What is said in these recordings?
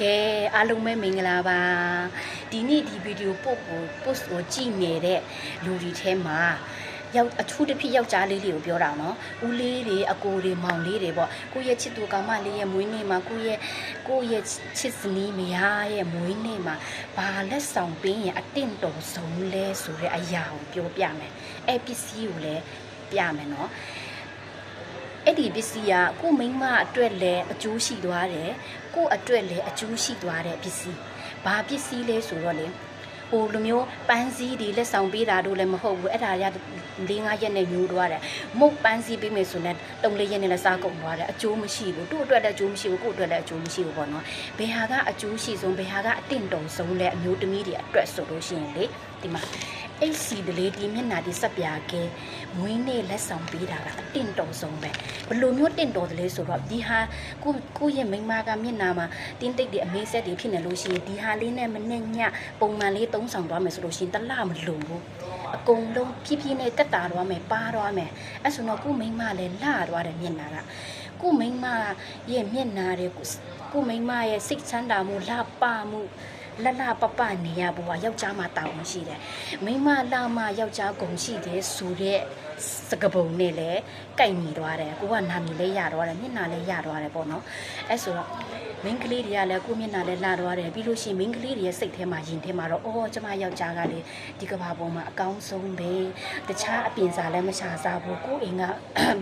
ကဲအားလုံးပဲမင်္ဂလာပါဒီနေ့ဒီဗီဒီယိုပို့ကို post ကိုကြည့်နေတဲ့လူတွေထဲမှာရောက်အထူးတစ်ဖြစ်ယောက်ျားလေးတွေကိုပြောတာနော်ဦးလေးတွေအကိုတွေမောင်လေးတွေပေါ့ကိုယ့်ရဲ့ချစ်သူကောင်မလေးရဲ့မွေးနေ့မှာကိုယ့်ရဲ့ကိုယ့်ရဲ့ချစ်စနီးမယားရဲ့မွေးနေ့မှာဘာလက်ဆောင်ပေးရင်အတင့်တော်ဆုံးလဲဆိုတဲ့အရာကိုပြောပြမယ်အဲ့ပစ္စည်းကိုလည်းပြမယ်နော် အဲ့ဒီပစ္စည်းကကို့မိန်းမအတွက်လည်းအကျိုးရှိသွားတယ်ကို့အတွက်လည်းအကျိုးရှိသွားတဲ့ပစ္စည်းဘာပစ္စည်းလဲဆိုတော့လေဟိုလိုမျိုးပန်းစည်းတွေလက်ဆောင်ပေးတာတို့လည်းမဟုတ်ဘူးအဲ့ဒါရ၄၅ရက်နဲ့ညိုးသွားတယ်မုတ်ပန်းစည်းပေးမယ်ဆိုရင်တုံလေးရက်နဲ့လည်းစားကုန်သွားတယ်အကျိုးမရှိဘူးသူ့အတွက်လည်းအကျိုးမရှိဘူးကို့အတွက်လည်းအကျိုးမရှိဘူးပေါ့နော်ဘယ်ဟာကအကျိုးရှိဆုံးဘယ်ဟာကအတင့်တော်ဆုံးလဲအမျိုးသမီးတွေအတွက်ဆိုလို့ရှိရင်လေ ဒီမှာအိတ်စီတလေးဒီမျက်နှာဒီစက်ပြာကဲမွေးနေ့လက်ဆောင်ပေးတာကအတင့်တော်ဆုံးပဲဘယ်လိုမျိုးတင့်တော်တယ်လဲဆိုတော့ဒီဟာကိုကိုရဲ့မိန်းမကမျက်နှာမှာတင်းတိတ်တွေအမေးဆက်တွေဖြစ်နေလို့ရှိရင်ဒီဟာလေးနဲ့မနဲ့ညပုံမှန်လေးသုံးဆောင်သွားမယ်ဆိုလို့ရှိရင်တစ်လမလုံဘူးအကုန်လုံးဖြည်းဖြည်းနဲ့တက်တာသွားမယ်ပါသွားမယ်အဲ့ဆိုတော့ကိုမိန်းမလည်းလှသွားတယ်မျက်နှာကကိုမိန်းမရဲ့မျက်နှာတွေကိုကိုမိန်းမရဲ့စိတ်ချမ်းသာမှုလှပမှု လလပပနေရဘွာယောက်ျားမှတောင်းရှိတယ်မိန်းမလာမယောက်ျားဂုံရှိတယ်ဆိုတဲ့စကပုံနဲ့လည်းကြိုက်မိသွားတယ်ကိုကနာမည်လည်းရသွားတယ်မျက်နှာလည်းရသွားတယ်ပေါ့နော်အဲ့ဆိုတော့ မိန်းကလေးတွေကလည်းကိုမျက်နှာလည်းလာသွားတယ်ပြီးလို့ရှိရင်မိန်းကလေးတွေရဲ့စိတ်ထဲမှာယင်ထဲမှာတော့အော်ကျမယောက်ျားကလေဒီကဘာပေါ်မှာအကောင်းဆုံးပဲတခြားအပြင်စားလည်းမရှာစားဘူးကိုအိမ်က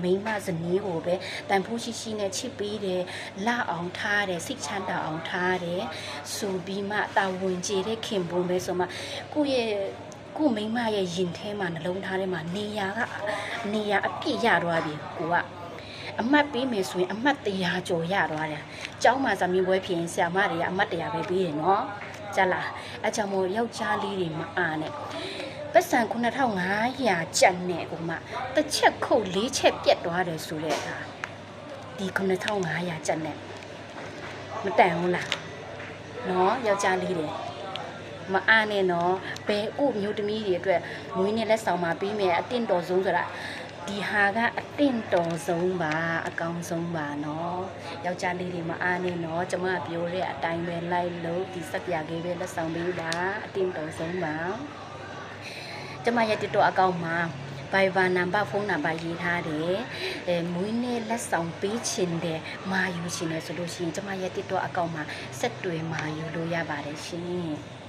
မိန်းမဇနီးကိုပဲတန်ဖိုးရှိရှိနဲ့ချစ်ပေးတယ်လှအောင်ထားတယ်စိတ်ချမ်းသာအောင်ထားတယ်ဆိုပြီးမှတာဝန်ကျေတဲ့ခင်ပွန်းပဲဆိုမှကိုယ့်ရဲ့ကိုမိန်းမရဲ့ရင်ထဲမှာနှလုံးသားထဲမှာနေရာကနေရာအပြည့်ရသွားပြီကိုက အမှတ်ပေးမယ်ဆိုရင်အမှတ်100ကျော်ရသွားတယ်။ကျောင်းမှာဇမင်းပွဲဖြစ်ရင်ဆရာမတွေကအမှတ်100ပဲပေးတယ်နော်။ကြလား။အချောင်မို့ယောက်ျားလေးတွေမအားနဲ့။ပတ်စံ9500ကျပ်နဲ့ကိုမတစ်ချက်ခုတ်၄ချက်ပြတ်သွားတယ်ဆိုတဲ့အခါဒီ9500ကျပ်နဲ့မတန်ဘူးလား။နော်ယောက်ျားလေးတွေမအားနဲ့နော်ဘယ်ဥမျိုးသမီးတွေအတွက်မွေးနေ့လက်ဆောင်มาပေးမယ်အတင့်တော်ဆုံးဆိုတာ ဒီဟာကအတင့်တော်ဆုံးပါအကောင်ဆုံးပါနော်ယောက်ျားလေးတွေမအားနဲ့နော်ကျမပြောတဲ့အတိုင်းပဲလိုက်လို့ဒီစက်ပြကေးပဲလက်ဆောင်ပေးပါအတင့်တော်ဆုံးပါကျမရဲ့ TikTok အကောင့်မှာ Viber နံပါတ်ဖုန်းနံပါတ်ရေးထားတယ်။အဲမွေးနေ့လက်ဆောင်ပေးခြင်းတဲ့မာယူရှင်တယ်ဆိုလို့ရှိရင်ကျမရဲ့ TikTok အကောင့်မှာဆက်တွေ့မာယူလို့ရပါတယ်ရှင်။